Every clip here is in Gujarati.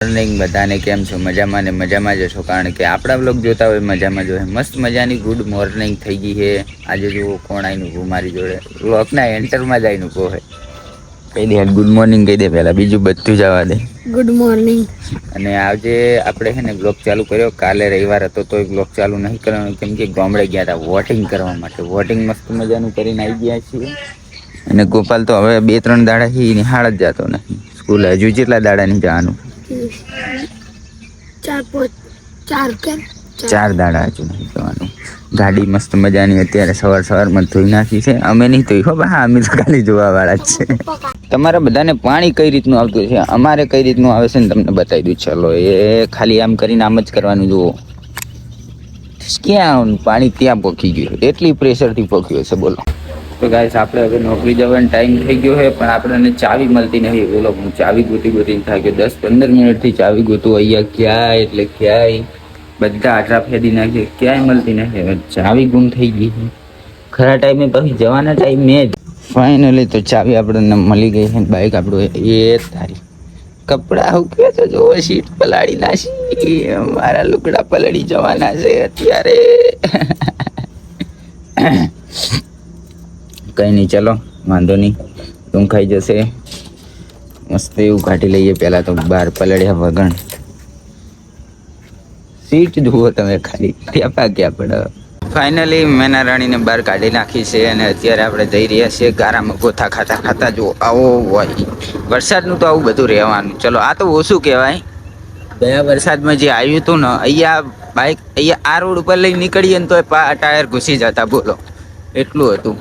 મોર્નિંગ બધાને કેમ છો? મજામાં ને મજામાં જ છો કારણ કે આપણા બ્લોગ જોતા હોય મજામાં જો મસ્ત મજાની ગુડ મોર્નિંગ થઈ ગઈ છે. આજે જુઓ કોણ આવીને ઉભું મારી જોડે. બ્લોકના એન્ટરમાં જ આવીને ઊભો હોય. કહી દે ગુડ મોર્નિંગ કહી દે પહેલાં. બીજું બધું જવા દે. ગુડ મોર્નિંગ અને આજે આપણે છે ને બ્લોગ ચાલુ કર્યો. કાલે રવિવાર હતો તો બ્લોગ ચાલુ નહીં કરવાનો. કેમ કે ગામડે ગયા હતા વોટિંગ કરવા માટે. વોટિંગ મસ્ત મજાનું કરીને આવી ગયા છીએ. અને ગોપાલ તો હવે બે ત્રણ દાડાથી નિહાળ જ જતો નથી. સ્કૂલ હજુ જેટલા દાડા નહીં જવાનું ચાર દાડા હજુ નહીં જવાનું ગાડી મસ્ત મજાની અત્યારે સવાર સવારમાં ધોઈ નાખી છે. અમે નહીં ધોઈ હો બા અમે તો ખાલી જોવા વાળા જ છે. તમારા બધાને પાણી કઈ રીતનું આવતું છે? અમારે કઈ રીતનું આવે છે ને તમને બતાવી દઉં. ચલો, એ ખાલી આમ કરીને આમ જ કરવાનું, જુઓ. ક્યાં પાણી ત્યાં પોકી ગયું. એટલી પ્રેશરથી પોખ્યું છે બોલો. તો ગાઈસ આપણે હવે નોકરી જવાનો ટાઈમ થઈ ગયો છે, પણ આપણને ચાવી મળતી નથી. બોલો, હું ચાવી ગોતી ગોતીને કે દસ પંદર મિનિટથી ચાવી ગોતું, અહીંયા ક્યાંય, એટલે ક્યાંય બધા આટલા ફેરી નાખે, ક્યાંય મળતી નથી. હવે ચાવી ગુમ થઈ ગઈ છે. ખરા ટાઈમે પછી જવાના ટાઈમે જ. ફાઇનલી તો ચાવી આપણને મળી ગઈ છે બાઇક આપણું. એ તારી કપડા હુકવે તો જો સીટ પલાળી નાશી મારા લુગડા પલળી જવાના છે અત્યારે. કંઈ નહીં ચલો, વાંધો નહીં ઊંઘાઈ જશે. મસ્ત એવું કાઢી લઈએ પહેલાં તો બહાર પલળ્યા વગણ. સીટ જુઓ તમે ખાલી, ક્યાં પાક્યા પડે ફાઇનલી મેના રાણીને બહાર કાઢી નાખી છે અને અત્યારે આપણે જઈ રહ્યા છીએ ગારામાં ગોથા ખાતા ખાતા. જો આવો હોય. વરસાદનું તો આવું બધું રહેવાનું. ચલો, આ તો ઓછું કહેવાય. ગયા વરસાદમાં જે આવ્યું હતું ને, અહીંયા બાઇક અહીંયા આ રોડ ઉપર લઈ નીકળીએ ને તો ટાયર ઘૂસી જતા, બોલો. એટલું હતું.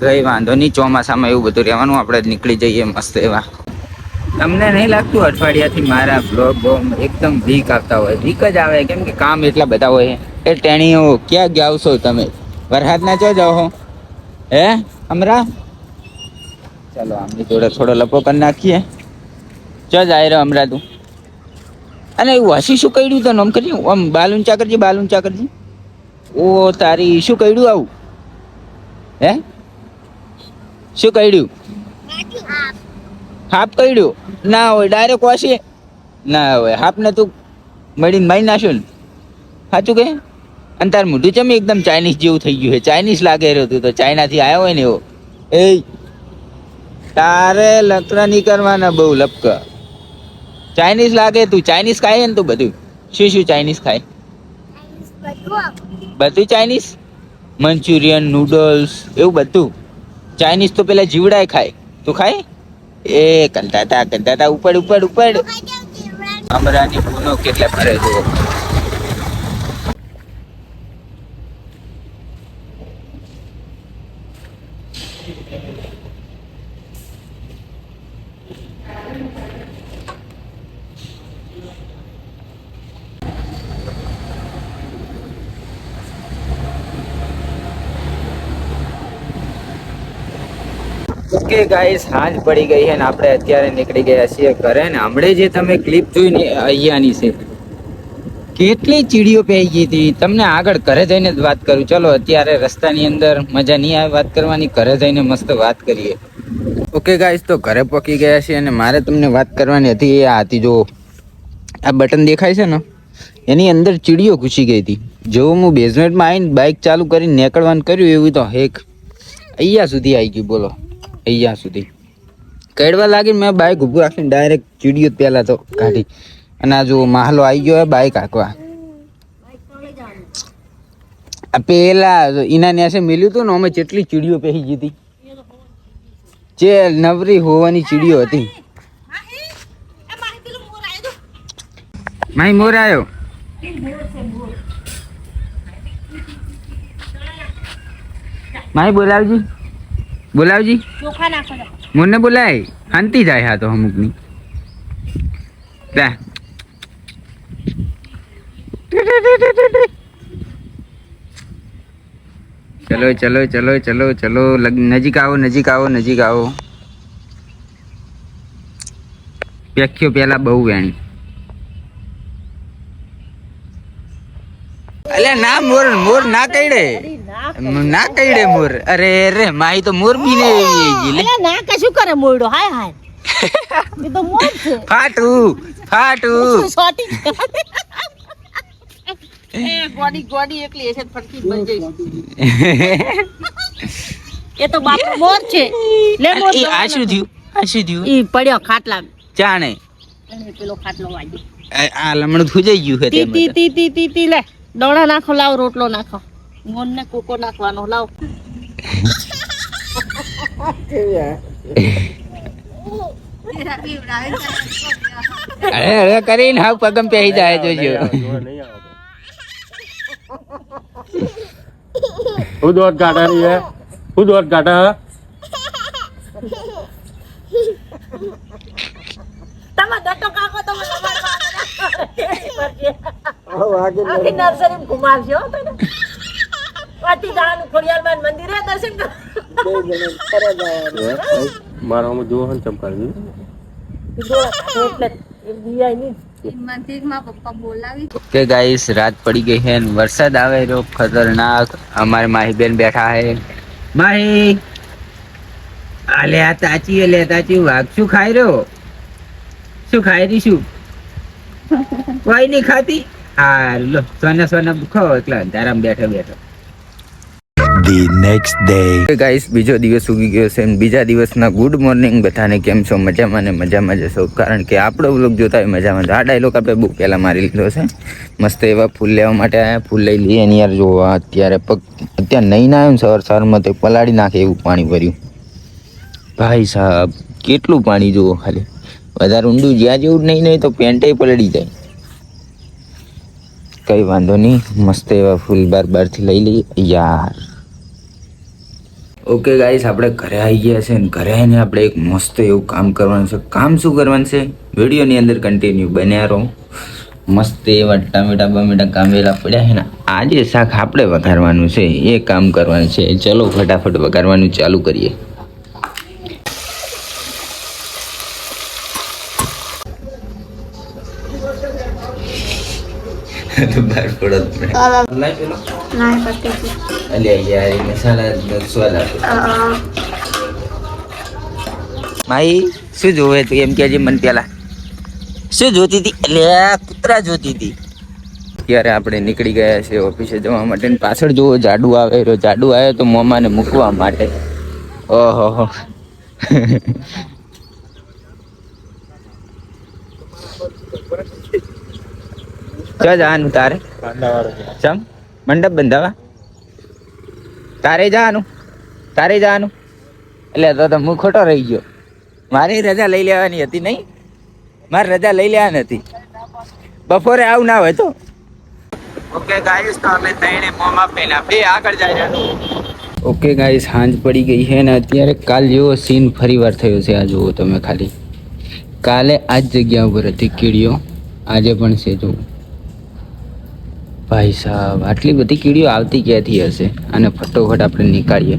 કઈ વાંધો નહીં, ચોમાસામાં એવું બધું રહેવાનું, આપણે નીકળી જઈએ મસ્ત એવા. તમને નહીં લાગતું અઠવાડિયાથી મારા બ્લોગ એકદમ વીક આવતા હોય? વીક જ આવે, કેમ કે કામ એટલા બધા હોય એ ટેણીઓ, ક્યાં ગયા છો તમે? વરસાદના ચો જાઓ હો? હમરા ચાલો, આમની જોડે થોડો લપો કરી નાખીએ. ચો જાય રહ્યો હમરા તું. અને એવું હસી શું કર્યું તને આમ કરી, આમ બાલુન ચાકરજી બાલુન ચાકરજી ઓ તારી, શું કર્યું આવું? હે? શું કર્યું? હાફ. કર્યું? ના હોય ડાયરેક્ટ વાસી ના હોય હાફને તું મળીને મારી નાખ્યો ને. સાચું કે? અને તાર મોઢું ચમ એકદમ ચાઇનીઝ જેવું થઈ ગયું છે? ચાઇનીઝ લાગે રહ્યો તું તો ચાઇનાથી આવ્યો હોય ને એવો. એ તારે લકડા નહીં કરવાના બહુ લપક. ચાઇનીઝ લાગે તું ચાઇનીઝ ખાય ને તું બધું. શું શું ચાઇનીઝ ખાય? બધું ચાઇનીઝ મંચુરિયન નૂડલ્સ એવું બધું. ચાઇનીઝ તો પેલા જીવડાય ખાય. તું ખાય? એ કંટાતા કંટાતા ઉપર ઉપર ઉપર અમરાની ફોનો કેટલા ફરે જુઓ ઓકે ગાઈસ સાંજ પડી ગઈ છે ને આપણે અત્યારે નીકળી ગયા છીએ ઘરે ને હમણે જે તમે ક્લિપ જોઈ ને અહીંયાની છે. કેટલી ચીડીઓ પહેરી ગઈ હતી. તમને આગળ ઘરે જઈને જ વાત કરું. ચલો, અત્યારે રસ્તાની અંદર મજા નહીં આવે વાત કરવાની, ઘરે જઈને મસ્ત વાત કરીએ. ઓકે ગાઈસ તો ઘરે પહોંચી ગયા છીએ અને મારે તમને વાત કરવાની હતી, એ આ હતી જો, આ બટન દેખાય છે ને, એની અંદર ચીડીઓ ઘૂસી ગઈ હતી. જેવું હું બેઝમેન્ટમાં આવીને બાઇક ચાલુ કરીને નીકળવાનું કર્યું, એવું તો હેક અહીંયા સુધી આવી ગયું, બોલો. અહીંયા સુધી. કડવા લાગીને મેં બાઇક ઊભું રાખીને ડાયરેક્ટ ચીડિયો પહેલાં તો કાઢી. અને આ જો માહલો આવી ગયો બાઇક હાંકવા. પેલા એના ન્યાસે મેલ્યું હતું ને, અમે જેટલી ચીડીઓ પહેરી ગઈ જે નવરી હોવાની ચીડીઓ હતી. માહી મોર આવ્યો માહી બોલાવજી. બોલાવજી. ચોખા નાખો મને બોલાય. શાંતિ જાય હા તો અમુકની. ચલો ચલો ચલો ચલો ચલો નજીક આવો નજીક આવો નજીક આવો. પેખ્યો પેલા બહુ વેણી. અલ્યા ના મોર મોર ના કઈડે ના કઈડે મોર. અરે રે માઈ તો મોર બી ને એવી ગઈ લે. ના કે શું કરે મોરડો? હાય હાય. એ તો મોર છે. ફાટુ ફાટુ. સોટી. એ ગોડી ગોડી એકલી એસે ફટકી બની જઈશ. એ તો બાપુ મોર છે. લે મોર એ આ શું થયું? આ શું થયું? ઈ પડ્યો ખાટલા. જાણે. પેલો ખાટલો વાગ્યો. આ- લમણ ફૂજાઈ ગયું હે તી તી તી. તી તી લે. દોણા નાખો લાવ રોટલો નાખો. મોન ને કોકો નાખવાનો લાવ અરે અરે કરીને હાવ પગમ પહેરી જાય જોજો. હું દોત કાઢા રહી હે? હું દોત કાઢા તમે દટો કાકો તમે આખી નર્સરી ઘુમાવજો તને પાટી જવાનું ખોડિયાલમાં મંદિરે દર્શન કર. મારા આમાં જોવો ને ચમકાવી ડોળા કાઢો એટલે એ દિયાય નહીં કે ગાઈસ રાત પડી ગઈ છે વરસાદ આવે રહ્યો ખતરનાક. અમારે માહી બેન બેઠા હે માહી આલે આ તાચી લે તાચી વાઘ શું ખાઈ રહ્યો? શું ખાઈ રહી શું કોઈ નહીં ખાતી? હા લો સોના સોના ખો એકલા અંધારામાં બેઠો બેઠો. The નેક્સ્ટ ડે ગાઈસ બીજો દિવસ ઉગી ગયો છે બીજા દિવસના ગુડ મોર્નિંગ બધાને કેમ છો? મજામાં ને મજામાં જશો કારણ કે આપણો વ્લોગ જોતા હોય મજામાં આ ડાયલોગ આપણે બહુ પહેલાં મારી લીધો છે. મસ્ત એવા ફૂલ લેવા માટે આવ્યા ફૂલ લઈ લઈએ અને યાર જોવા, અત્યારે પગ અત્યારે નહીં ના આવ્યો ને સવાર સવારમાં તો પલાળી નાખે એવું પાણી ભર્યું. ભાઈ સાહેબ, કેટલું પાણી જુઓ ખાલી. વધારે ઊંડું જ્યાં જેવું નહીં નહીં તો પેન્ટે પલળી જાય. કંઈ વાંધો નહીં. મસ્ત એવા ફૂલ બાર બારથી લઈ લઈએ. યાર. ઓકે ગાઈસ આપણે ઘરે આવી ગયા છે અને ઘરે આવીને આપણે એક મસ્ત એવું કામ કરવાનું છે. કામ શું કરવાનું છે? વિડીયોની અંદર કન્ટિન્યુ બન્યા રહો. મસ્ત એવા ટામેટા બમેટા કામેલા પડ્યા છે ને આજે શાક આપણે વઘારવાનું છે. એ કામ કરવાનું છે. ચલો, ફટાફટ વઘારવાનું ચાલુ કરીએ. બાર પડો લાઈ પેલો? અલ્યા યાર મસાલા સ્વાદ માઈ શું જોવે તું એમ કહેજે મન પેલા? શું જોતી હતી? એટલે કૂતરા જોતી હતી. ત્યારે આપણે નીકળી ગયા છે ઓફિસે જવા માટે ને પાછળ જુઓ જાડુ આવે જાડુ આવે તો મોમાને મૂકવા માટે. ઓહો ચો જવાનું તારે? ચમ? મંડપ બંધાવા? તારે જવાનું? તારે જવાનું? એટલે તો તો હું ખોટો રહી ગયો. મારી રજા લઈ લેવાની હતી નહીં? મારે રજા લઈ લેવાની હતી. બપોરે આવું ના હોય તો? ઓકે ગાઈસ તો અમે ત્રણે મોમાં પહેલા બે આગળ જાય ઓકે ગાઈસ સાંજ પડી ગઈ છે ને અત્યારે કાલ જેવો સીન ફરીવાર થયો છે. આ જુઓ તમે ખાલી. કાલે આ જ જગ્યા ઉપર હતી કીડીઓ. આજે પણ છે જુઓ. ભાઈ સાહેબ આટલી બધી કીડીઓ આવતી ક્યાંથી હશે? અને ફટોફટ આપણે નીકાળીએ.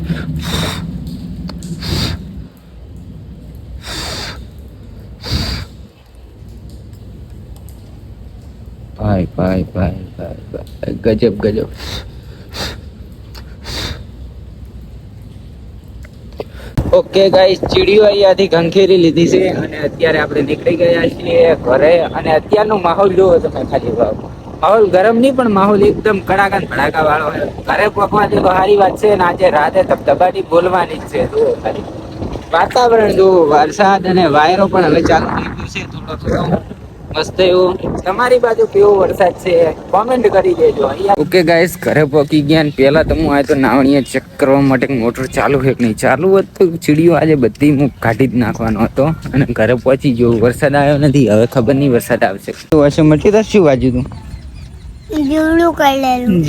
ભાઈ ભાઈ ભાઈ ભાઈ ભાઈ, ગજબ ગજબ. ઓકે ગાઈસ ચીડીઓ અહીંયાથી ઘંખેરી લીધી છે અને અત્યારે આપણે નીકળી ગયા છીએ ઘરે. અને અત્યારનો માહોલ જોવો તમે ખાલી વાવ. માહોલ ગરમ નહીં પણ માહોલ એકદમ કડાકા ભડાકા વાળો છે. ઘરે પકવા જેવો સારી વાત છે અને આજે રાતે ધબધબાટી બોલવાની જ છે જુઓ ખાલી. વાતાવરણ જુઓ વરસાદ અને વાયરો પણ હવે ચાલુ થઈ ગયું છે થોડો થોડો. મસ્ત એવું. તમારી બાજુ કેવો વરસાદ છે? કોમેન્ટ કરી દેજો. ઓકે ગાઈસ ઘરે પહોંચી ગયા ને પહેલા તો હું આ તો નાવણીએ ચેક કરવા માટે મોટર ચાલુ છે કે નહીં? ચાલુ હોત તો ચીડીઓ આજે બધી હું કાઢી જ નાખવાનો હતો. અને ઘરે પહોંચી ગયો. વરસાદ આવ્યો નથી. હવે ખબર નહીં વરસાદ આવશે. તો હશે મટી તો શું વાજુ તું? જીવડું કરેલું.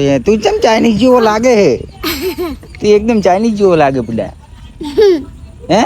છે. તું ચમ ચાઇનીઝ જેવો લાગે હે તું એકદમ ચાઇનીઝ જેવો લાગે પેલા હે?